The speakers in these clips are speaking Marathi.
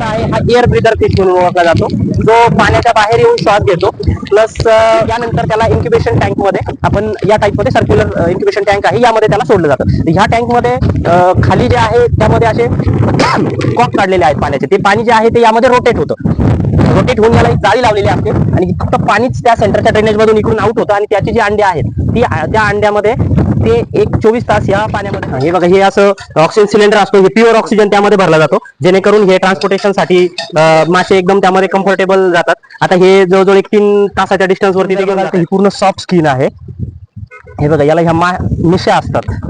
मासा आहे हा एअर ब्रिदर फिश म्हणून ओळखला जातो. जो पाण्याच्या बाहेर येऊन श्वास घेतो प्लस यानंतर त्याला इन्क्युबेशन टँकमध्ये आपण या टाईपमध्ये सर्क्युलर इन्क्युबेशन टँक आहे यामध्ये त्याला सोडलं जातं. ह्या टँकमध्ये खाली जे आहे त्यामध्ये असे कॉक काढलेले आहेत पाण्याचे. ते पाणी जे आहे ते यामध्ये रोटेट होतं. रोटेट होऊन याला एक जाळी लावलेली असते. आणि फक्त पाणीच त्या सेंटरच्या ड्रेनेज मधून इकडून आउट होतं. आणि त्याची जी अंडे आहेत ती त्या अंड्यामध्ये ते एक चोवीस तास या पाण्यामध्ये हे बघा हे असं ऑक्सिजन सिलेंडर असतो. हे प्युअर ऑक्सिजन त्यामध्ये भरला जातो. जेणेकरून हे ट्रान्सपोर्टेशनसाठी अं, मासे एकदम त्यामध्ये कम्फर्टेबल जातात. आता हे जवळजवळ एक तीन तासाच्या डिस्टन्स वरती. ही पूर्ण सॉफ्ट स्किन आहे. हे बघा याला ह्या मा मिशा असतात.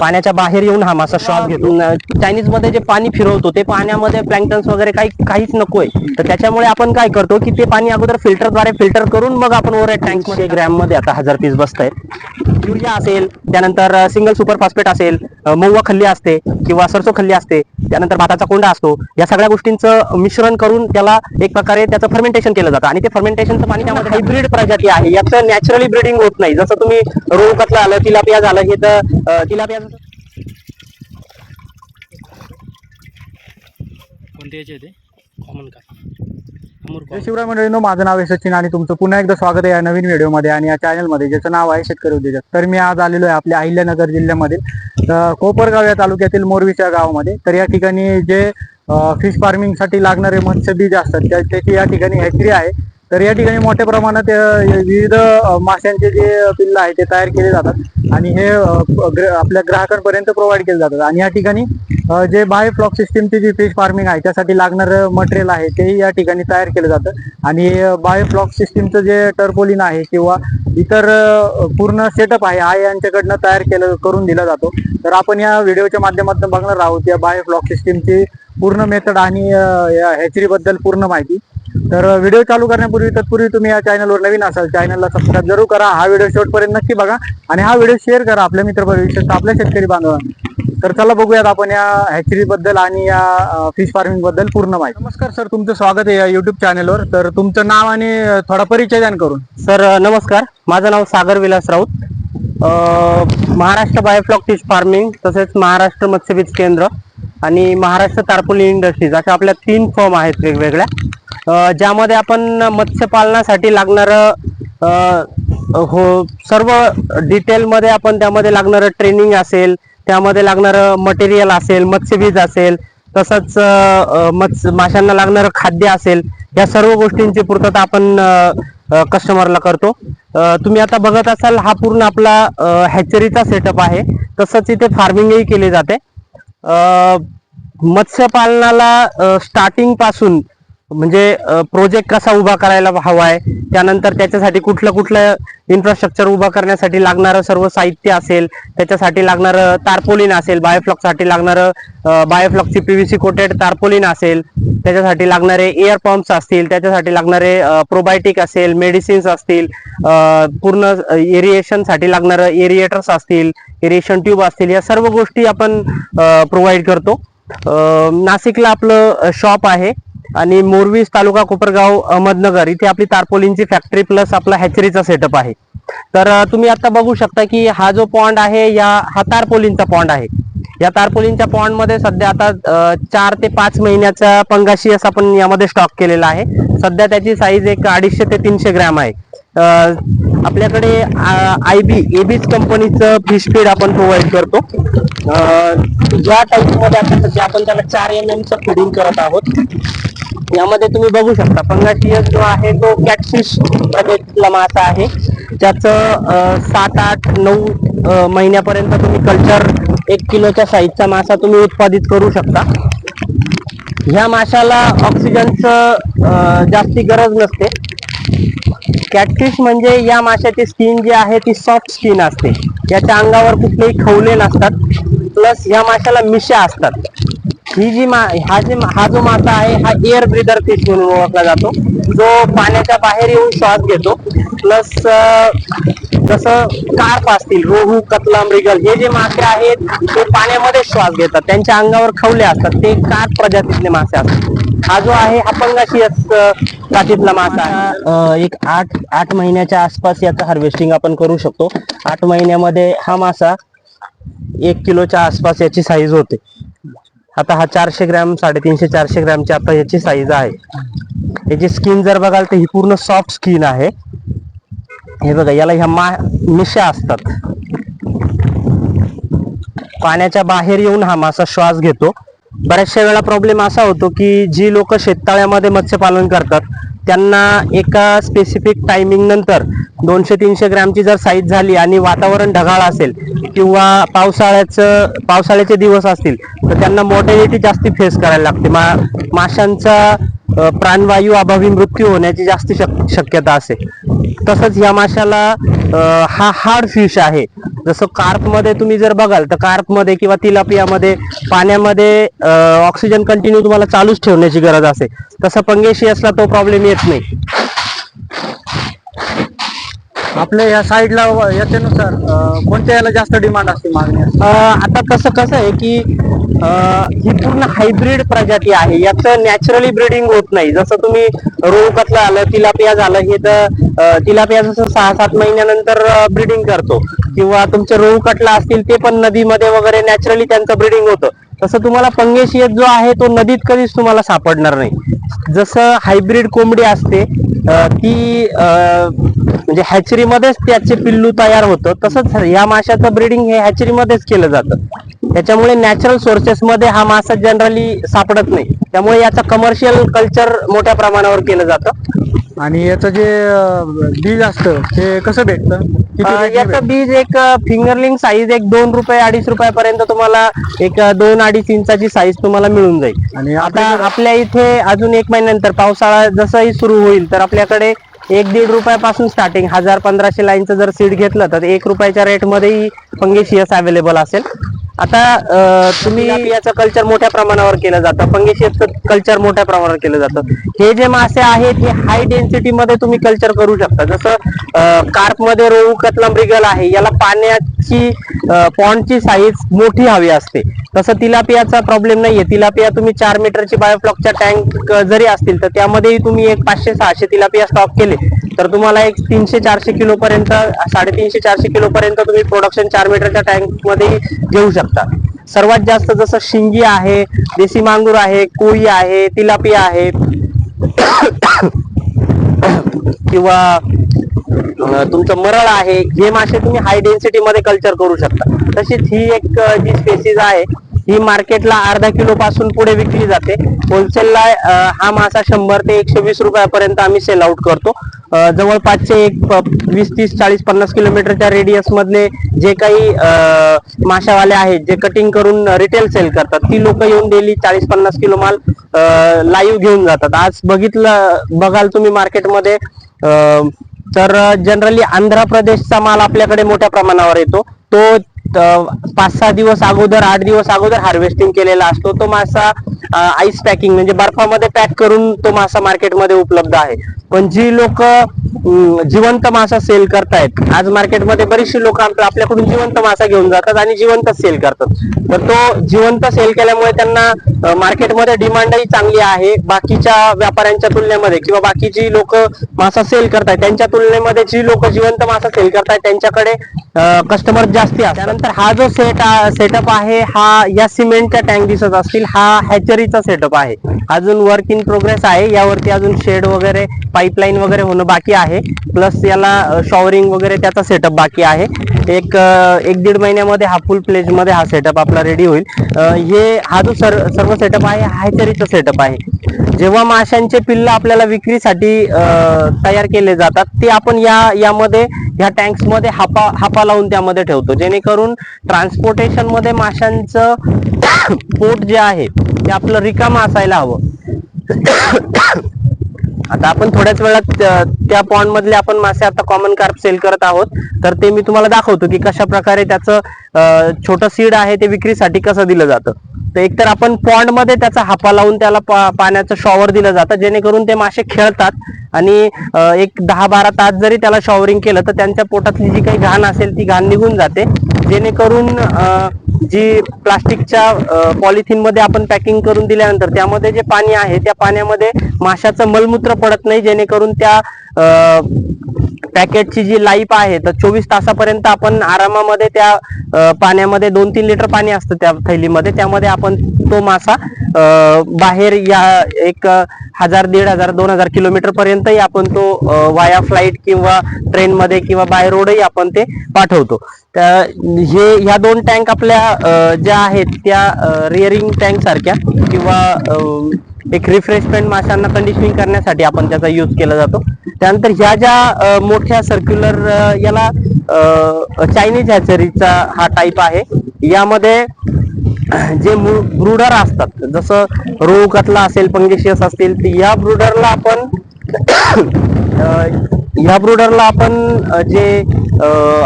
पाण्याच्या बाहेर येऊन हा मासा श्वास घेतो. चायनीजमध्ये जे पाणी फिरवतो ते पाण्यामध्ये प्लँक्टन्स वगैरे काही काहीच नकोय. तर त्याच्यामुळे आपण काय करतो की ते पाणी अगोदर फिल्टरद्वारे फिल्टर करून मग आपण ओव्हर टँकमध्ये ग्रॅममध्ये आता हजार पीस बसत आहेत युरिया असेल त्यानंतर सिंगल सुपर फॉस्फेट असेल अं, महुवा खल्ली असते किंवा सरसो खल्ली असते त्यानंतर भाताचा कोंडा असतो. या सगळ्या गोष्टींचं मिश्रण करून त्याला एक प्रकारे त्याचं फर्मेंटेशन केलं जातं. आणि ते फर्मेंटेशनचं पाणी त्यामध्ये हायब्रिड प्रजाती आहे. याचं नॅचरली ब्रिडिंग होत नाही. जसं तुम्ही रोहू कतला आलं तिलापिया झालं हे तर अं, तिलापिया कोणते याचे ते कॉमन कार अमूर जय शिवराय मंडळींनो माझं नाव आहे सचिन आणि तुमचं पुन्हा एकदा स्वागत आहे या नवीन व्हिडिओमध्ये आणि या चॅनलमध्ये ज्याचं नाव आहे शेतकरी उद्योजक. तर मी आज आलेलो आहे आपल्या अहिल्यानगर जिल्ह्यामधील अं, कोपरगाव या तालुक्यातील मोरवीच्या गावामध्ये. तर या ठिकाणी जे फिश फार्मिंगसाठी लागणारे मत्स्यबीज असतात त्या त्याची या ठिकाणी हॅचरी आहे. तर या ठिकाणी मोठ्या प्रमाणात विविध माशांचे जे पिल्ल आहे ते तयार केले जातात. आणि हे ग्र- आपल्या ग्राहकांपर्यंत प्रोव्हाइड केले जातात. आणि या ठिकाणी जे बाय फ्लॉक सिस्टीमची जी फिश फार्मिंग आहे त्यासाठी लागणारं मटेरियल आहे तेही या ठिकाणी तयार केलं जातं. आणि बाय फ्लॉक सिस्टीमचं जे टर्पोलिन आहे किंवा इतर पूर्ण सेटअप आहे हा यांच्याकडनं तयार केलं करून दिला जातो. तर आपण या व्हिडिओच्या माध्यमातून बघणार आहोत या बाय फ्लॉक सिस्टीमची पूर्ण मेथड आणि अं, या पूर्ण माहिती. तर व्हिडिओ चालू करण्यापूर्वी तत्पूर्वी तुम्ही या चॅनलवर नवीन असाल चॅनलला सबस्क्राईब जरूर करा. हा व्हिडिओ शेवटपर्यंत नक्की बघा आणि हा व्हिडिओ शेअर करा आपल्या मित्र विशेषतः आपल्या शेतकरी बांधवांना. तर चला बघूयात आपण या हॅचरी बद्दल आणि या फिश फार्मिंगबद्दल पूर्ण माहिती. नमस्कार सर तुमचं स्वागत आहे या युट्यूब चॅनलवर तर तुमचं नाव आणि थोडा परिचय द्या करून. सर नमस्कार. माझं नाव Sagar Vilas Raut. Maharashtra biofloc fish farming तसेच महाराष्ट्र मत्स्यबीज केंद्र आणि महाराष्ट्र तारपुली इंडस्ट्रीज अशा आपल्या तीन फर्म आहेत वेगवेगळ्या. ज्यामध्ये आपण मत्स्यपालनासाठी लागणारं हो सर्व डिटेलमध्ये आपण त्यामध्ये लागणारं ट्रेनिंग असेल त्यामध्ये लागणारं मटेरियल असेल मत्स्यबीज असेल तसंच मत्स्य माशांना लागणारं खाद्य असेल या सर्व गोष्टींची पूर्तता आपण कस्टमरला करतो. तुम्ही आता बघत असाल हा पूर्ण आपला हॅचरीचा सेटअप आहे. तसंच इथे फार्मिंगही केली जाते. मत्स्यपालनाला स्टार्टिंगपासून म्हणजे प्रोजेक्ट कसा उभा करायला हवा आहे त्यानंतर त्याच्यासाठी कुठलं कुठलं इन्फ्रास्ट्रक्चर उभा करण्यासाठी लागणारं सर्व साहित्य असेल त्याच्यासाठी लागणारं तारपोलिन असेल बायोफ्लॉकसाठी लागणारं बायोफ्लॉकची सी कोटेड तारपोलिन असेल त्याच्यासाठी लागणारे एअर पंप्स असतील त्याच्यासाठी लागणारे प्रोबायोटिक असेल मेडिसिन्स असतील पूर्ण एरिएशनसाठी लागणारं एरिएटर्स असतील एरिएशन ट्यूब असतील या सर्व गोष्टी आपण प्रोव्हाइड करतो. नाशिकला आपलं शॉप आहे. आणि मोरवीस तालुका कोपरगाव अहमदनगर इथे आपली तारपोलींची फॅक्टरी प्लस आपला हॅचरीचा सेटअप आहे. तर तुम्ही आता बघू शकता की हा जो पॉन्ड आहे या हा तारपोलींचा पॉन्ड आहे. या तारपोलींच्या पॉन्डमध्ये सध्या आता चार ते पाच महिन्याचा पंगाशी पंगाशियस आपण यामध्ये स्टॉक केलेला आहे. सध्या त्याची साईज एक अडीचशे ते तीनशे ग्रॅम आहे. आपल्याकडे आय बी एबीज कंपनीचं फिश फीड आपण प्रोव्हाइड करतो. ज्या टाईपमध्ये मध्ये सध्या आपण त्याला चार एम एमचं फिडिंग करत आहोत. यामध्ये तुम्ही बघू शकता पंगाशियस जो आहे तो कॅटफिश प्रजातीतला मासा आहे. ज्याचं सात आठ नऊ महिन्यापर्यंत तुम्ही कल्चर एक किलोच्या साईजचा मासा तुम्ही उत्पादित करू शकता. ह्या माशाला ऑक्सिजनचं जास्ती गरज नसते. कॅटफिश म्हणजे या माशाची स्किन जी आहे ती सॉफ्ट स्किन असते. याच्या अंगावर कुठलेही खवले नसतात. प्लस या माशाला मिशा असतात. ही जी मा हा जे हा जो मासा आहे हा एअर ब्रिदर फिश म्हणून ओळखला जातो. जो पाण्याच्या बाहेर येऊन श्वास घेतो. प्लस जसं कार्प असतील रोहू कतला मृगल हे जे मासे आहेत ते पाण्यामध्ये श्वास घेतात. त्यांच्या अंगावर खवले असतात. ते कार्प प्रजातीतले मासे असतात. हा जो आहे हा पंगाशियस जातीतला मासा आहे. एक आठ आठ महिन्याच्या आसपास याचं हार्वेस्टिंग आपण करू शकतो. आठ महिन्यामध्ये हा मासा एक किलोच्या आसपास याची साईज होते. आता हा चारशे ग्रॅम साडेतीनशे चारशे ग्रॅमची आता याची साईज आहे. याची स्किन जर बघाल तर ही पूर्ण सॉफ्ट स्किन आहे. हे बघा याला ह्या मा मिशा असतात. पाण्याच्या बाहेर येऊन हा मासा श्वास घेतो. बऱ्याचशा वेळा प्रॉब्लेम असा होतो की जी लोक शेततळ्यामध्ये मत्स्यपालन करतात त्यांना एका स्पेसिफिक टायमिंग नंतर दोनशे तीनशे ग्रॅमची जर साईज झाली आणि वातावरण ढगाळ असेल किंवा पावसाळ्याचं पावसाळ्याचे दिवस असतील तर त्यांना मोर्टॅलिटी जास्ती फेस करायला लागते. मा माशांचा प्राणवायू अभावी मृत्यू होण्याची जास्त शक शक्यता असेल तसंच या माशाला हा हार्ड फिश आहे. जसं कार्पमध्ये तुम्ही जर बघाल तर कार्पमध्ये किंवा तिलापियामध्ये पाण्यामध्ये ऑक्सिजन कंटिन्यू तुम्हाला चालूच ठेवण्याची गरज असते तसं पंगेशियसला तो प्रॉब्लेम येत नाही. आपल्या या साईडला याच्यानुसार कोणत्या याला जास्त डिमांड असते मागणी आता कसं कसं आहे की ही पूर्ण हायब्रिड प्रजाती आहे. याचं नॅचरली ब्रीडिंग होत नाही. जसं तुम्ही रोहू कतला आलं तिलापिया झालं हे तर तिलापिया जसं सहा सात महिन्यानंतर ब्रीडिंग करतो. किंवा तुमचे रोहू कटला असतील ते पण नदीमध्ये वगैरे नॅचरली त्यांचं ब्रीडिंग होतं. तसं तुम्हाला पंगेशियत जो आहे तो नदीत कधीच तुम्हाला सापडणार नाही. जसं हायब्रिड कोंबडी असते ती म्हणजे हॅचरीमध्येच त्याचे पिल्लू तयार होतं. तसंच या माशाचं ब्रीडिंग हे हॅचरीमध्येच केलं जातं. त्याच्यामुळे नॅचरल सोर्सेस मध्ये हा मासा जनरली सापडत नाही. त्यामुळे याचं कमर्शियल कल्चर मोठ्या प्रमाणावर केलं जातं. आणि याचं जे बीज असतं ते कसं भेटतं? याचं बीज एक फिंगरलिंग साईज एक दोन रुपये अडीच रुपयापर्यंत तुम्हाला एक दोन अडीच इंचाची साईज तुम्हाला मिळून जाईल. आणि आता आपल्या इथे अजून एक महिन्यानंतर पावसाळा जसंही सुरू होईल तर आपल्याकडे एक दीड रुपयापासून स्टार्टिंग हजार पंधराशे लाईनचं जर सीड घेतलं तर एक रुपयाच्या रेटमध्येही फंगेशियस अवेलेबल असेल. आता तुम्ही याचं कल्चर मोठ्या प्रमाणावर केलं जातं. फंगेशियसचं कल्चर मोठ्या प्रमाणावर केलं जातं. हे जे मासे आहेत हे हाय डेन्सिटी मध्ये तुम्ही कल्चर करू शकता. जसं कार्पमध्ये रोहू कतला मृगल आहे याला पाण्याची पॉन्डची साईज मोठी हवी असते. तसं तिलापियाचा प्रॉब्लेम नाहीये. तिलापिया तुम्ही चार मीटरची बायोफ्लॉकच्या टँक जरी असतील तर त्यामध्येही तुम्ही एक पाचशे सहाशे तिलापिया स्टॉक केले. तर तुम्हाला एक तीनशे चारशे किलो पर्यंत साडेतीनशे चारशे किलो पर्यंत तुम्ही प्रोडक्शन चार मीटरच्या टँकमध्ये घेऊ शकता. सर्वात जास्त जसं शिंगी आहे देसी मांगूर आहे कोळी आहे तिलापिया आहे किंवा तुमचं मरळ आहे हे मासे तुम्ही हाय डेन्सिटी मध्ये कल्चर करू शकता. तशीच ही एक जी स्पेसिस आहे ही मार्केटला अर्धा किलो पासून पुढे विकली जाते. होलसेलला हा मासा शंभर ते एकशे वीस रुपयापर्यंत आम्ही सेल आउट करतो. जवळपासचे एक वीस तीस चाळीस पन्नास किलोमीटरच्या रेडियस मधले जे काही माशावाले आहेत जे कटिंग करून रिटेल सेल करतात ती लोक येऊन डेली चाळीस पन्नास किलो माल लाईव्ह घेऊन जातात. आज बघितलं बघाल तुम्ही मार्केटमध्ये तर जनरली आंध्र प्रदेशचा माल आपल्याकडे मोठ्या प्रमाणावर येतो. तो पाच सहा दिवस अगोदर आठ दिवस अगोदर हार्वेस्टिंग केलेला असतो. तो मासा आईस पॅकिंग म्हणजे बर्फामध्ये पॅक करून तो मासा मार्केटमध्ये उपलब्ध आहे. पण जी लोक जिवंत मासा सेल करतायत आज मार्केटमध्ये बरीचशी लोक आपल्याकडून जिवंत मासा घेऊन जातात आणि जिवंत सेल करतात. तर तो जिवंत सेल केल्यामुळे त्यांना मार्केटमध्ये डिमांडही चांगली आहे. बाकीच्या व्यापाऱ्यांच्या तुलनेमध्ये किंवा बाकीची लोक मासा सेल करतायत त्यांच्या तुलनेमध्ये जी लोक जिवंत मासा सेल करतायत त्यांच्याकडे कस्टमर जास्ती असतात. त्यानंतर हा जो सेट सेटअप आहे हा या सिमेंटच्या टँक दिसत असतील हा हॅचरीचा सेटअप आहे. अजून वर्क इन प्रोग्रेस आहे. यावरती अजून शेड वगैरे पाईपलाईन वगैरे होणं बाकी आहे. प्लस याला शॉवरिंग वगैरे त्याचा सेटअप बाकी आहे. एक एक दीड महिन्यामध्ये हा फुल प्लेजमध्ये हा सेटअप आपला रेडी होईल. हे हा जो सर सर्व सेटअप आहे हायचरीचा सेटअप आहे. जेव्हा माशांचे पिल्ल आपल्याला विक्रीसाठी तयार केले जातात ते आपण या यामध्ये ह्या टँक्समध्ये हापा हापा लावून त्यामध्ये ठेवतो. जेणेकरून ट्रान्सपोर्टेशनमध्ये माशांचं पोट जे आहे ते आपलं रिकामं असायला हवं. आता आपण थोड्याच वेळात त्या- पॉन्ड मधले आपण मासे आता कॉमन कार्प सेल करत आहोत. तर ते मी तुम्हाला दाखवतो की कशा प्रकारे त्याचं छोटं सीड आहे ते विक्रीसाठी कसं दिलं जातं. तर एकतर आपण पॉन्डमध्ये त्याचा हापा लावून त्याला पा- पाण्याचं शॉवर दिलं जातं जेणेकरून ते मासे खेळतात आणि एक दहा बारा तास जरी त्याला शॉवरिंग केलं तर त्यांच्या पोटातली जी काही घाण असेल ती घाण निघून जाते. जेणेकरून जी प्लास्टिकच्या पॉलिथिनमध्ये आपण पॅकिंग करून दिल्यानंतर त्यामध्ये जे पाणी आहे त्या पाण्यामध्ये माशाचं मलमूत्र पडत नाही जेणेकरून त्या पॅकेटची जी लाईफ आहे तर चोवीस तासापर्यंत आपण आरामामध्ये त्या पाण्यामध्ये दोन तीन लिटर पाणी असतं त्या थैलीमध्ये. त्यामध्ये आपण तो मासा बाहेर या एक हजार दीड हजार दोन हजार किलोमीटर पर्यंतही आपण तो वाया फ्लाईट किंवा ट्रेनमध्ये किंवा बाय रोडही आपण ते पाठवतो. तर हे ह्या दोन टँक आपल्या ज्या आहेत त्या रिअरिंग टँक सारख्या किंवा एक रिफ्रेशमेंट माशांना कंडिशनिंग करण्यासाठी आपण त्याचा यूज केला जातो. त्यानंतर ह्या ज्या मोठ्या सर्क्युलर याला चायनीज हॅचरीचा हा टाईप आहे यामध्ये जे ब्रुडर असतात. जसं रोहू कतला असेल पंगेशियस असतील तर या ब्रुडरला आपण या ब्रुडरला आपण जे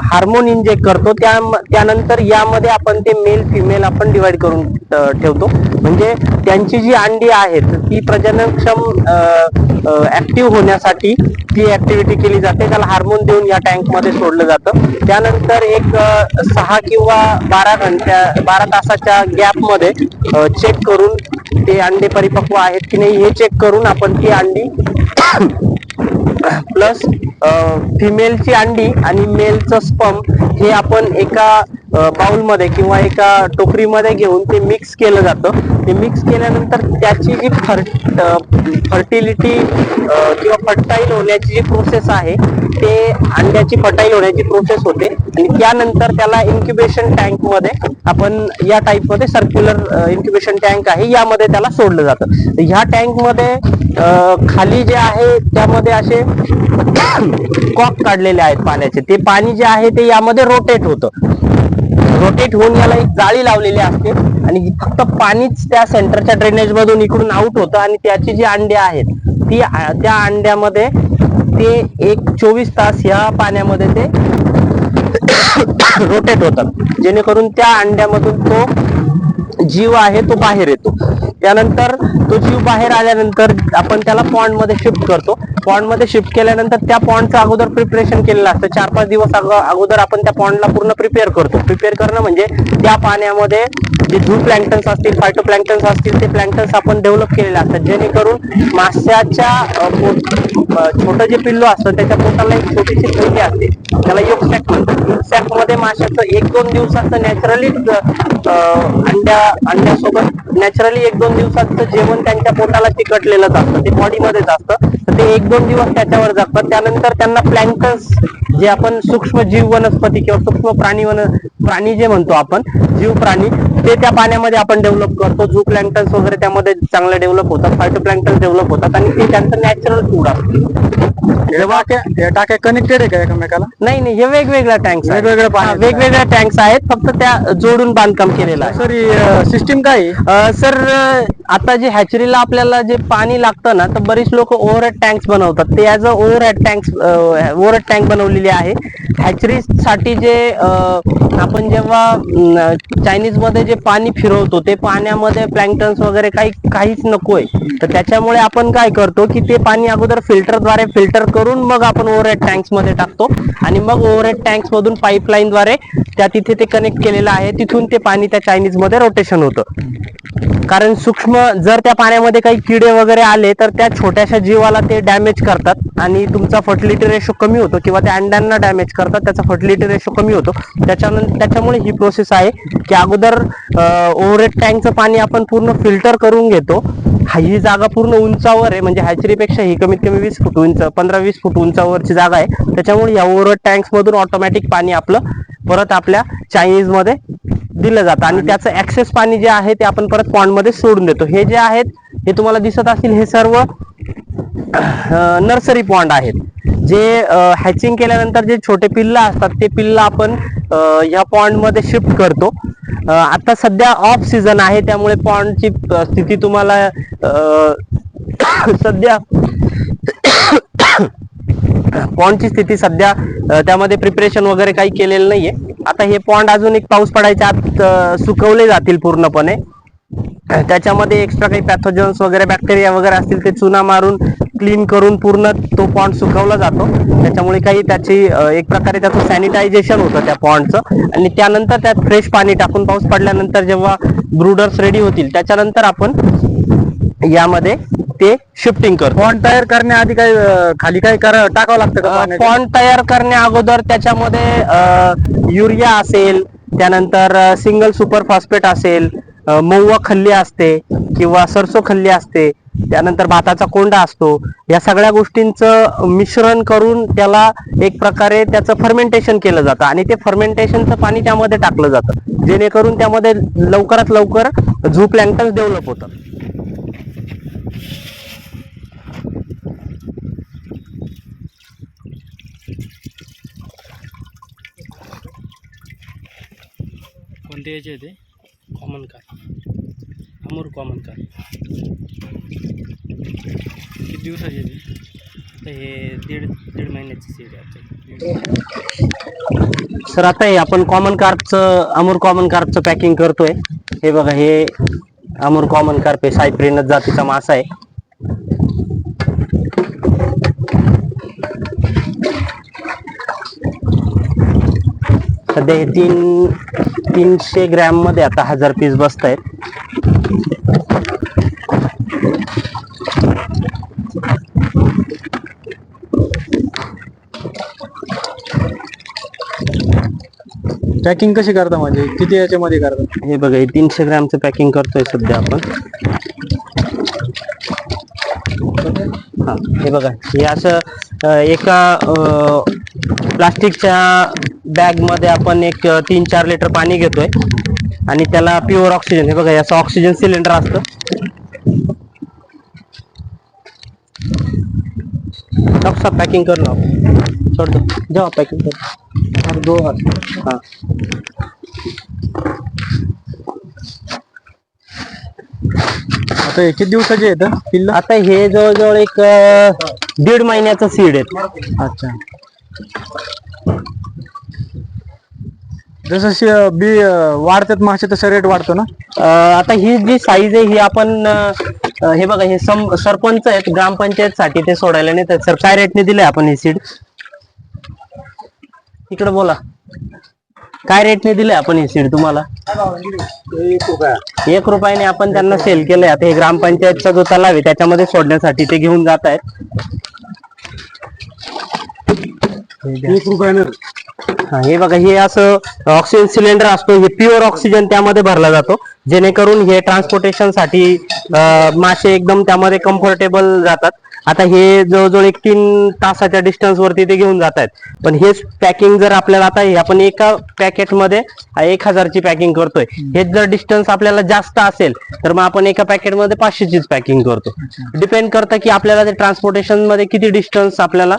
हार्मोन इंजेक्ट करतो त्या त्यानंतर यामध्ये आपण ते मेल फिमेल आपण डिवाइड करून ठेवतो. म्हणजे त्यांची जी अंडी आहेत ती प्रजननक्षम ऍक्टिव्ह होण्यासाठी ती ऍक्टिव्हिटी केली जाते. त्याला हार्मोन देऊन या टँकमध्ये सोडलं जातं. त्यानंतर एक सहा किंवा बारा घंट्या बारा तासाच्या गॅपमध्ये चेक करून ते अंडे परिपक्व आहेत की नाही हे चेक करून आपण ती अंडी प्लस फिमेलची अंडी आणि मेलचं स्पम हे आपण एका बाउलमध्ये किंवा एका टोकरीमध्ये घेऊन ते मिक्स केलं जातं. ते मिक्स केल्यानंतर त्याची जी फर्टिलिटी किंवा फर्टाईल होण्याची जी प्रोसेस आहे ते अंड्याची फटाईल होण्याची प्रोसेस होते. आणि त्यानंतर त्याला इन्क्युबेशन टँकमध्ये आपण या टाईपमध्ये सर्क्युलर इन्क्युबेशन टँक आहे यामध्ये त्याला सोडलं जातं. तर ह्या टँकमध्ये खाली जे आहे त्यामध्ये असे कॉक काढलेले आहेत पाण्याचे. ते पाणी जे आहे ते यामध्ये रोटेट होतं. रोटेट होऊन याला एक जाळी लावलेली असते आणि फक्त पाणीच त्या सेंटरच्या ड्रेनेज मधून इकडून आउट होतं आणि त्याची जी अंडे आहेत ती त्या अंड्यामध्ये ते एक चोवीस तास ह्या पाण्यामध्ये ते रोटेट होतात. जेणेकरून त्या अंड्यामधून तो जीव आहे तो बाहेर येतो. त्यानंतर तो जीव बाहेर आल्यानंतर आपण त्याला पॉन्डमध्ये शिफ्ट करतो. पॉन्डमध्ये शिफ्ट केल्यानंतर त्या पॉन्डचं अगोदर प्रिपरेशन केलेलं असतं. चार पाच दिवस अगोदर आपण त्या पॉन्डला पूर्ण प्रिपेअर करतो. प्रिपेअर करणं म्हणजे त्या पाण्यामध्ये जे झू प्लॅन्टन्स असतील फायटो प्लॅन्टन्स असतील ते प्लँटन्स आपण डेव्हलप केलेले असतात. जेणेकरून माशाच्या छोटं जे पिल्लू असतं त्याच्या पोटाला एक छोटीशी थैली असते. त्याला योग म्हणतात मध्ये माशाचं एक दोन दिवसाचं नॅचरली अंड्या अंड्यासोबत नॅचरली एक दोन दिवसाचं जेवण त्यांच्या पोटाला चिकटलेलंच असतं ते बॉडीमध्येच असतं. तर ते एक दोन दिवस त्याच्यावर जगतात त्यानंतर त्यांना प्लॅन्टन्स जे आपण सूक्ष्म जीव वनस्पती किंवा सूक्ष्म प्राणी वन प्राणी जे म्हणतो आपण जीव प्राणी ते त्या पाण्यामध्ये आपण डेव्हलप करतो. झू प्लॅन्टन्स वगैरे त्यामध्ये चांगले डेव्हलप होतात फायटो प्लॅन्टन्स डेव्हलप होतात आणि ते त्यांचं नॅचरल फूड असतं. टाक्या कनेक्टेड आहे का एकमेकाला? नाही नाही हे वेगवेगळ्या टँक्स वेगवेगळ्या वेगवेगळ्या टँक्स आहेत. फक्त त्या जोडून बांधकाम केलेलं आहे. सर सिस्टीम काय सर आता जे हॅचरीला आपल्याला जे पाणी लागतं ना तर बरीच लोक ओव्हरहेड टँक्स बनवतात. ते as a overhead tanks overhead tank बनवलेली आहे. हॅचरी साठी जे आपण जेव्हा चायनीजमध्ये जे पाणी फिरवतो ते पाण्यामध्ये प्लँक्टन्स वगैरे काही काहीच नको आहे तर त्याच्यामुळे आपण काय करतो की ते पाणी अगोदर फिल्टरद्वारे फिल्टर करून मग आपण ओव्हरहेड टँक्समध्ये टाकतो. आणि मग ओव्हरहेड टँक्स मधून द्वारे त्या तिथे ते कनेक्ट केलेलं आहे. तिथून ते पाणी त्या चायनीजमध्ये रोटेशन होतं. कारण सूक्ष्म जर त्या पाण्यामध्ये काही किडे वगैरे आले तर त्या छोट्याशा जीवाला ते डॅमेज करतात आणि तुमचा फर्टिलिटी रेशो कमी होतो किंवा त्या अंड्यांना डॅमेज करतात त्याचा फर्टिलिटी रेशो कमी होतो. त्याच्यानंतर त्याच्यामुळे ही प्रोसेस आहे की अगोदर ओव्हरेड टँकचं पाणी आपण पूर्ण फिल्टर करून घेतो. हा ही जागा पूर्ण उंचावर आहे. म्हणजे हॅचरीपेक्षा ही कमीत कमी वीस फूट उंच पंधरा वीस फूट उंचावरची जागा आहे. त्याच्यामुळे या ओव्हरहेड टँक्स मधून ऑटोमॅटिक पाणी आपलं परत आपल्या चायनीजमध्ये दिलं जातं. आणि त्याचं ऍक्सेस पाणी जे आहे ते आपण परत पॉन्डमध्ये सोडून देतो. हे जे आहेत हे तुम्हाला दिसत असतील हे सर्व नर्सरी पॉन्ड आहेत. जे हॅचिंग केल्यानंतर जे छोटे पिल्ल असतात ते पिल्ल आपण ह्या पॉन्डमध्ये शिफ्ट करतो. आता सध्या ऑफ सीझन आहे त्यामुळे पॉन्डची स्थिती तुम्हाला सध्या पॉन्डची स्थिती सध्या त्यामध्ये प्रिपरेशन वगैरे काही केलेलं नाहीये. आता हे पॉन्ड अजून एक पाऊस पडायच्या आत सुकवले जातील पूर्णपणे. त्याच्यामध्ये एक्स्ट्रा काही पॅथोजन्स वगैरे बॅक्टेरिया वगैरे असतील ते चुना मारून क्लीन करून पूर्ण तो पॉन्ड सुकवला जातो. त्याच्यामुळे काही त्याची एक प्रकारे त्याचं सॅनिटायझेशन होतं त्या पॉन्डचं आणि त्यानंतर त्यात फ्रेश पाणी टाकून पाऊस पडल्यानंतर जेव्हा ब्रुडर्स रेडी होतील त्याच्यानंतर आपण यामध्ये ते शिफ्टिंग करतो. फॉन्ट तयार करण्याआधी काय अं, खाली काय कर टाकावं लागतं का? फॉन्ट तयार करण्या अगोदर त्याच्यामध्ये युरिया असेल त्यानंतर सिंगल सुपर फॉस्फेट असेल अ, महुआ खल्ली असते किंवा सरसो खल्ली असते त्यानंतर भाताचा कोंडा असतो या सगळ्या गोष्टींचं मिश्रण करून त्याला एक प्रकारे त्याचं फर्मेंटेशन केलं जातं आणि ते फर्मेंटेशनचं पाणी त्यामध्ये टाकलं जातं. जेणेकरून त्यामध्ये लवकरात लवकर झू प्लँक्टन डेव्हलप होतं कोणते याचे आहे common carp Amur common carp किती दिवसाची आहे आता हे दीड दीड महिन्याची सीड आहे सर आता हे आपण कॉमन कार्पचं अमूर कॉमन कार्पचं पॅकिंग करतोय. हे बघा हे अमूर कॉमन कार्प हे सायप्रिनस जातीचा मासा आहे. सध्या हे तीन तीनशे ग्रॅममध्ये आता हजार पीस बसत आहेत पॅकिंग कशी करता म्हणजे? किती याच्यामध्ये करता? हे बघा हे तीनशे ग्रॅमचं पॅकिंग करतोय सध्या आपण. हा हे बघा हे असं एका प्लास्टिकच्या बॅगमध्ये आपण एक तीन चार लिटर पाणी घेतोय. आणि त्याला प्युअर ऑक्सिजन हे बघा असं ऑक्सिजन सिलेंडर असतं. पॅकिंग कर लो आप छोड़ दो जाओ पॅकिंग कर दो हा. आता हे किती दिवसाचे आहेत पिल्ल? आता हे जवळजवळ एक अ, दीड महिन्याचं सीड आहे अच्छा. जसं शे- बी अं, वाढतात मासे तसं रेट वाढतो ना? अ, आता ही जी साईज आहे ही आपण अ, हे बघा हे सम- सरपंच आहेत ग्रामपंचायत साठी ते सोडायला नेतात सर काय रेटने दिले आपण हे सीड इकडे बोला. काय रेटने दिले आपण हे सीड तुम्हाला? एक रुपयाने आपण त्यांना सेल केलंय. आता हे ग्रामपंचायतचा जो तलाव आहे त्याच्यामध्ये सोडण्यासाठी ते घेऊन जात आहेत. एक रुपयानं. हा, हे बघा हे असं ऑक्सिजन सिलेंडर असतो. हे प्युअर ऑक्सिजन त्यामध्ये भरला जातो. जेणेकरून हे ट्रान्सपोर्टेशनसाठी मासे एकदम त्यामध्ये कम्फर्टेबल जातात. आता हे जवळजवळ एक तीन तासाच्या डिस्टन्स वरती ते घेऊन जात आहेत पण हेच पॅकिंग जर आपल्याला आता हे आपण एका पॅकेटमध्ये एक हजारची पॅकिंग करतोय. हेच जर डिस्टन्स आपल्याला जास्त असेल तर मग आपण एका पॅकेटमध्ये पाचशेचीच पॅकिंग करतो. डिपेंड करतं की आपल्याला ते ट्रान्सपोर्टेशनमध्ये किती डिस्टन्स आपल्याला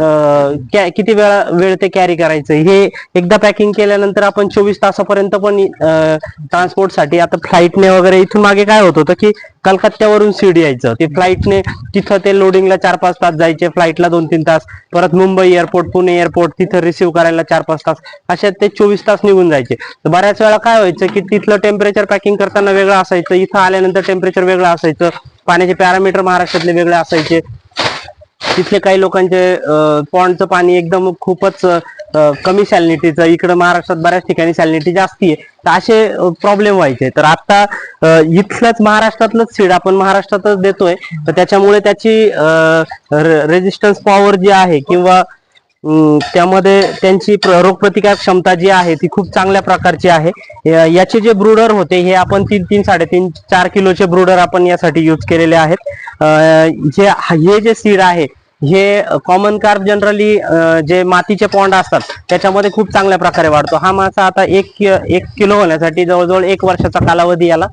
किती वेळा वेळ ते कॅरी करायचं? हे एकदा पॅकिंग केल्यानंतर आपण चोवीस तासापर्यंत पण ट्रान्सपोर्टसाठी आता फ्लाईटने वगैरे इथून मागे काय होत होतं की कलकत्त्यावरून सीड यायचं. ते फ्लाईटने तिथं ते लोडिंगला चार पाच तास जायचे फ्लाईटला दोन तीन तास. परत मुंबई एअरपोर्ट पुणे एअरपोर्ट तिथं रिसिव्ह करायला चार पाच तास. अशा ते चोवीस तास निघून जायचे. तर बऱ्याच वेळा काय व्हायचं की तिथलं टेम्परेचर पॅकिंग करताना वेगळं असायचं. इथं आल्यानंतर टेम्परेचर वेगळं असायचं. पाण्याचे पॅरामीटर महाराष्ट्रातले वेगळे असायचे. तिथले काही लोकांचे पॉन्डचं पाणी एकदम खूपच कमी सॅलिनिटीचं इकडं महाराष्ट्रात बऱ्याच ठिकाणी सॅलिनिटी जास्ती आहे. तर असे प्रॉब्लेम व्हायचे. तर आता इथलंच महाराष्ट्रातलंच सीड आपण महाराष्ट्रातच देतोय. तर त्याच्यामुळे त्याची रेजिस्टन्स पॉवर जी आहे किंवा त्यामध्ये त्यांची रोगप्रतिकारक रोगप्रतिकार क्षमता जी आहे ती खूप चांगल्या प्रकारची आहे. याचे जे ब्रुडर होते हे आपण तीन तीन साडेतीन चार किलोचे ब्रुडर आपण यासाठी यूज केलेले आहेत. जे हे जे सीड आहे हे कॉमन कार्प जनरली जे मातीचे पॉन्ड असतात त्याच्यामध्ये खूप चांगल्या प्रकारे वाढतो. हा मासा आता एक एक किलो होण्यासाठी जवळजवळ एक वर्षाचा कालावधी याला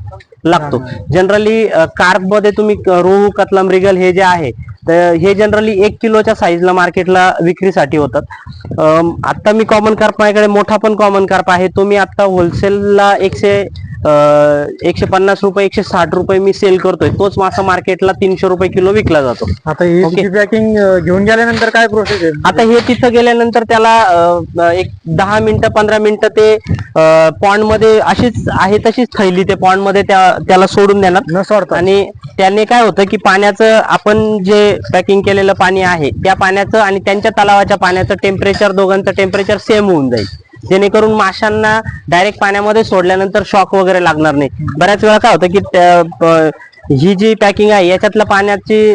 लागतो. जनरली कार्पमध्ये तुम्ही रोहू कतला मृगल हे जे आहे तर हे जनरली एक किलोच्या साईजला मार्केटला विक्रीसाठी होतात. आता मी कॉमन कार्प माझ्याकडे मोठा पण कॉमन कार्प आहे तो मी आता होलसेलला एकशे एकशे पन्नास रुपये एकशे साठ रुपये मी सेल करतोय. तोच मासा मार्केटला तीनशे रुपये किलो विकला जातो. आता ही. पॅकिंग घेऊन गेल्यानंतर काय प्रोसेस आहे? आता हे तिथं गेल्यानंतर त्याला एक दहा मिनिटं पंधरा मिनिटं ते पॉन्डमध्ये अशीच आहे तशीच थैली ते पॉन्डमध्ये त्या- त्याला सोडून देणार. आणि त्याने काय होतं की पाण्याचं आपण जे पॅकिंग केलेलं पाणी आहे त्या पाण्याचं आणि त्यांच्या तलावाच्या पाण्याचं टेम्परेचर दोघांचं टेम्परेचर सेम होऊन जाईल. जेणेकरून माशांना डायरेक्ट पाण्यामध्ये सोडल्यानंतर शॉक वगैरे लागणार नाही. बऱ्याच वेळा काय होतं की ही जी पॅकिंग आहे याच्यातलं पाण्याची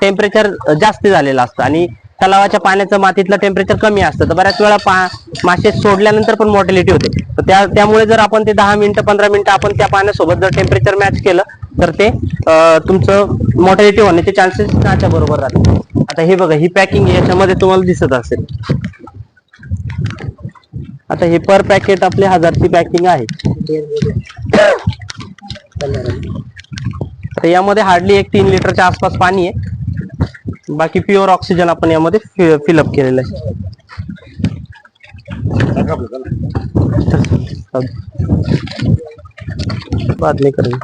टेम्परेचर जास्त झालेलं असतं आणि तलावाच्या पाण्याचं मातीतलं टेम्परेचर कमी असतं. तर बऱ्याच वेळा पा मासे सोडल्यानंतर पण मॉर्टॅलिटी होते. तर त्या त्यामुळे जर आपण ते दहा मिनिटं पंधरा मिनिटं आपण त्या पाण्यासोबत जर टेम्परेचर मॅच केलं तर ते तुमचं मॉर्टॅलिटी होण्याचे चान्सेस त्याच्या बरोबर राहतात. आता हे बघा ही पॅकिंग याच्यामध्ये तुम्हाला दिसत असेल. आता हे पर पॅकेट आपले हजारची पॅकिंग आहे. तर यामध्ये हार्डली एक तीन लिटरच्या आसपास पाणी आहे. बाकी प्युअर ऑक्सिजन आपण यामध्ये फिलअप केलेलं आहे. बाद नाही करेल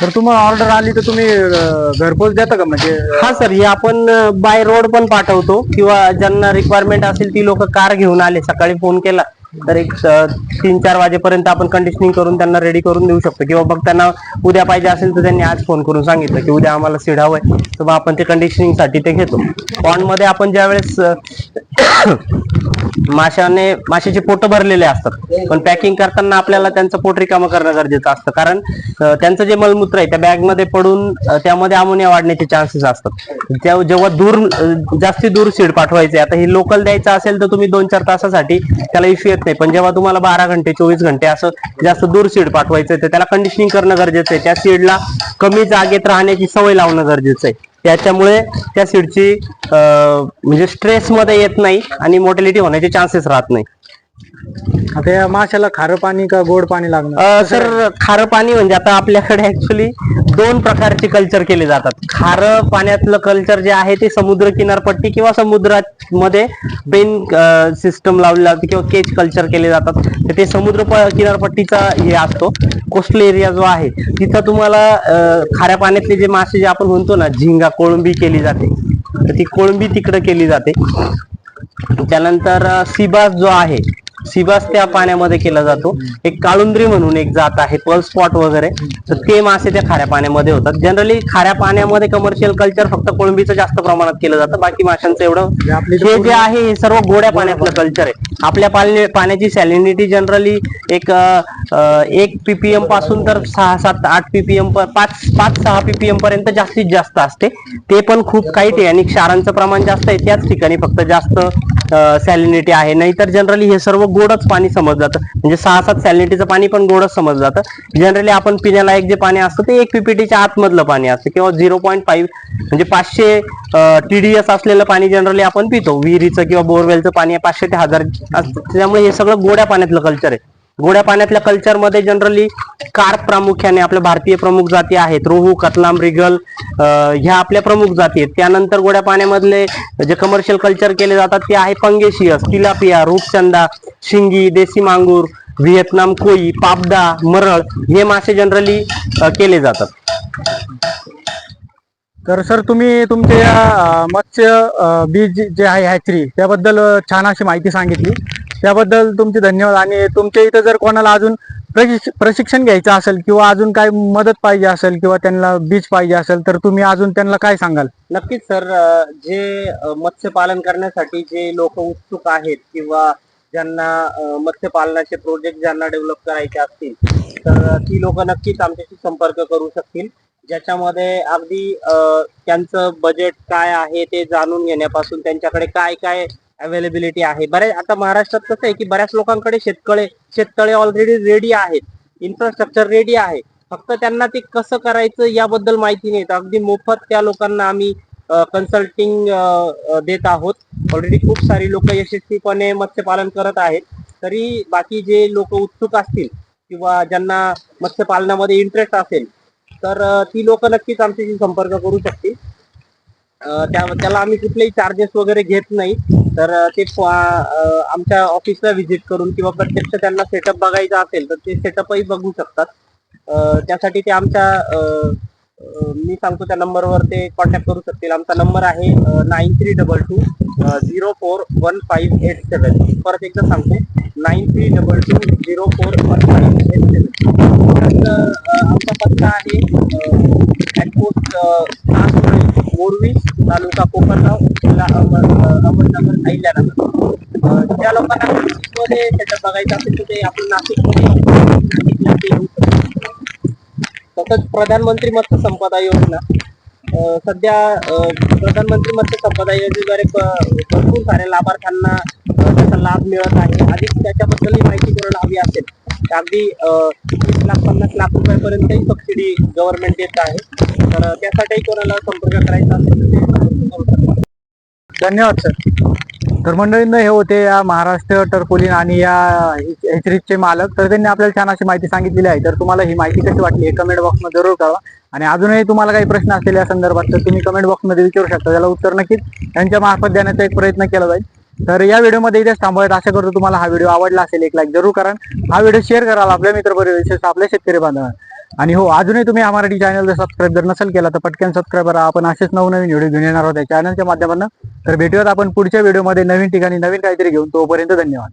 तर तुम्हाला ऑर्डर आली तर तुम्ही अं, घरपोच देता का म्हणजे? हा सर हे आपण बाय रोड पण पाठवतो किंवा ज्यांना रिक्वायरमेंट असेल ती लोक कार घेऊन आले सकाळी फोन केला. तर एक तीन चार वाजेपर्यंत आपण कंडिशनिंग करून त्यांना रेडी करून देऊ शकतो. किंवा मग त्यांना उद्या पाहिजे असेल तर त्यांनी आज फोन करून सांगितलं की उद्या आम्हाला सीड हवंय. तर मग आपण ते कंडिशनिंगसाठी ते घेतो. पॉन्डमध्ये आपण ज्यावेळेस अं, माशाने माशाचे पोट भरलेले असतात. पण पॅकिंग करताना आपल्याला त्यांचं पोट रिकामं करणं गरजेचं असतं. कारण त्यांचं जे मलमूत्र आहे त्या बॅगमध्ये पडून त्यामध्ये अमोनिया वाढण्याचे चान्सेस असतात. त्या- जेव्हा दूर जास्ती दूर सीड पाठवायचे आता हे लोकल द्यायचं असेल तर तुम्ही दोन चार तासासाठी त्याला इश्यू नाही पण जेव्हा तुम्हाला बारा घंटे चोवीस घंटे असं जास्त दूर सीड पाठवायचं आहे तर त्याला कंडिशनिंग करणं गरजेचं आहे. त्या सीडला कमी जागेत राहण्याची सवय लावणं गरजेचं आहे. त्याच्यामुळे त्या सीडची म्हणजे स्ट्रेस मध्ये येत नाही आणि मोटिलिटी होण्याचे चान्सेस राहत नाही. आता या माशाला खारं पाणी का गोड पाणी लागणार? अ, सर खारं पाणी म्हणजे आता आपल्याकडे ऍक्च्युली दोन प्रकारचे कल्चर केले जातात. खारं पाण्यातलं कल्चर जे आहे ते समुद्र किनारपट्टी किंवा समुद्रामध्ये पेन सिस्टम लावली जाते किंवा केज कल्चर केले जातात. तर ते समुद्र प- किनारपट्टीचा हे असतो. कोस्टल एरिया जो आहे तिथं तुम्हाला अ, खाऱ्या पाण्यातले जे मासे जे आपण म्हणतो ना झिंगा कोळंबी केली जाते. तर ती कोळंबी तिकडे केली जाते. त्यानंतर अ, सिबास जो आहे सिबास त्या पाण्यामध्ये केला जातो. एक काळुंद्री म्हणून एक जात आहे पल स्पॉट वगैरे. तर ते मासे त्या खाऱ्या पाण्यामध्ये होतात. जनरली खाऱ्या पाण्यामध्ये कमर्शियल कल्चर फक्त कोळंबीचं जास्त प्रमाणात केलं जातं. बाकी माशांचं एवढं आपली हे जे आहे हे सर्व गोड्या पाण्यातलं कल्चर आहे. आपल्या पाण्या- पाण्याची सॅलिनिटी जनरली एक एक पीपीएमपासून तर सहा सात आठ पीपीएम पाच पाच सहा पीपीएम पर्यंत जास्तीत जास्त असते. ते पण खूप आहे आणि क्षारांचं प्रमाण जास्त आहे. त्याच ठिकाणी फक्त जास्त सॅलिनिटी आहे. नाहीतर जनरली हे सर्व गोडच पाणी समज जातं. म्हणजे सहा सात सॅलिनिटीचं पाणी पण गोडच समज जातं. जनरली आपण पिण्यालायक जे पाणी असतं ते एक पीपीटीच्या आतमधलं पाणी असतं किंवा झिरो पॉईंट फाईव्ह म्हणजे पाचशे टीडीएस असलेलं पाणी जनरली आपण पितो. विहिरीचं किंवा बोरवेलचं पाणी पाचशे ते हजार असतं. त्यामुळे हे सगळं गोड्या पाण्यातलं कल्चर आहे. गोड्या पाण्यातल्या कल्चरमध्ये जनरली कार्प प्रामुख्याने आपल्या भारतीय प्रमुख जाती आहेत. रोहू कतलाम रिगल ह्या आपल्या प्रमुख जाती आहेत. त्यानंतर गोड्या पाण्यामधले जे कमर्शियल कल्चर केले जातात ते आहे पंगेशियस तिलापिया रूपचंदा शिंगी देसी मांगूर व्हिएतनाम कोई पापदा मरळ हे मासे जनरली केले जातात. तर सर तुम्ही तुमच्या मत्स्य बीज जे आहे हॅचरी त्याबद्दल छान अशी माहिती सांगितली. त्याबद्दल तुमचे धन्यवाद. आणि तुमच्या इथं जर कोणाला अजून प्रशिक्ष- प्रशिक्षण घ्यायचं असेल किंवा अजून काय मदत पाहिजे असेल किंवा त्यांना बीज पाहिजे असेल तर तुम्ही अजून त्यांना काय सांगाल? नक्कीच सर. जे मत्स्यपालन करण्यासाठी जे लोक उत्सुक आहेत किंवा ज्यांना मत्स्यपालनाचे प्रोजेक्ट ज्यांना डेव्हलप करायचे असतील तर ती लोक नक्कीच आमच्याशी संपर्क करू शकतील. ज्याच्यामध्ये अगदी त्यांचं बजेट काय आहे ते जाणून घेण्यापासून त्यांच्याकडे काय काय अवेलेबिलिटी आहे. बऱ्याच आता महाराष्ट्रात कसं आहे की बऱ्याच लोकांकडे शेतकळे शेततळे ऑलरेडी रेडी आहेत. इन्फ्रास्ट्रक्चर रेडी आहे. फक्त त्यांना ते कसं करायचं याबद्दल माहिती नाही. तर अगदी मोफत त्या लोकांना आम्ही कन्सल्टिंग देत आहोत. ऑलरेडी खूप सारी लोक यशस्वीपणे मत्स्यपालन करत आहेत. तरी बाकी जे लोक उत्सुक असतील किंवा ज्यांना मत्स्यपालनामध्ये इंटरेस्ट असेल तर ती लोक नक्कीच आमच्याशी संपर्क करू शकतील. त्याला आम्ही कुठलेही चार्जेस वगैरे घेत नाही. तर ते आमच्या ऑफिसला व्हिजिट करून किंवा प्रत्यक्ष त्यांना सेटअप बघायचा असेल तर ते सेटअपही बघू शकतात. त्यासाठी ते आमच्या मी सांगतो त्या नंबरवर ते कॉन्टॅक्ट करू शकतील. आमचा नंबर आहे nine three double two zero four one five eight seven परत एकदा सांगतो nine three double two zero four one five eight seven आमचा पत्ता आहे ॲटपोस्ट मोरवी तालुका कोपरगाव जिल्हा अहमदनगर अहिल्यानगर ज्या लोकांना नाशिकमध्ये त्याच्यात बघायचं असेल तर ते आपण नाशिकमध्ये येऊ तसंच प्रधानमंत्री मत्स्य संपदा योजना. सध्या प्रधानमंत्री मत्स्य संपदा योजनेद्वारे भरपूर साऱ्या लाभार्थ्यांना त्याचा लाभ मिळत आहे. अधिक त्याच्याबद्दलही माहिती कोणाला हवी असेल. अगदी अ, लाख पन्नास लाख रुपयापर्यंतही सबसिडी गव्हर्नमेंट देत आहे. तर त्यासाठी कोणाला संपर्क करायचा असेल तर ते करू शकता. धन्यवाद सर. तर मंडळींना हे होते या महाराष्ट्र टर्पोलिन आणि या एचरीजचे मालक. तर त्यांनी आपल्याला छान अशी माहिती सांगितलेली आहे. तर तुम्हाला ही माहिती कशी वाटली हे कमेंट बॉक्समध्ये जरूर कळवा. आणि अजूनही तुम्हाला काही प्रश्न असेल या संदर्भात तर तुम्ही कमेंट बॉक्समध्ये विचारू शकता. त्याला उत्तर नक्कीच त्यांच्या मार्फत देण्याचा एक प्रयत्न केला जाईल. तर या व्हिडिओमध्ये इथेच थांबवत आशा करतो तुम्हाला हा व्हिडिओ आवडला असेल एक लाईक जरूर करा. हा व्हिडिओ शेअर कराल आपल्या मित्रपरिवार विशेष आपल्या शेतकरी बांधवांना. आणि हो अजूनही तुम्ही हा मराठी चॅनल जर सबस्क्राईब जर नसेल केला तर पटकन सबस्क्राईब करा. आपण असेच नवनवीन व्हिडिओ घेऊन येणार आहोत चॅनलच्या माध्यमातून. तर भेटूयात आपण पुढच्या व्हिडिओमध्ये. नवीन ठिकाणी नवीन काहीतरी घेऊन. तोपर्यंत धन्यवाद.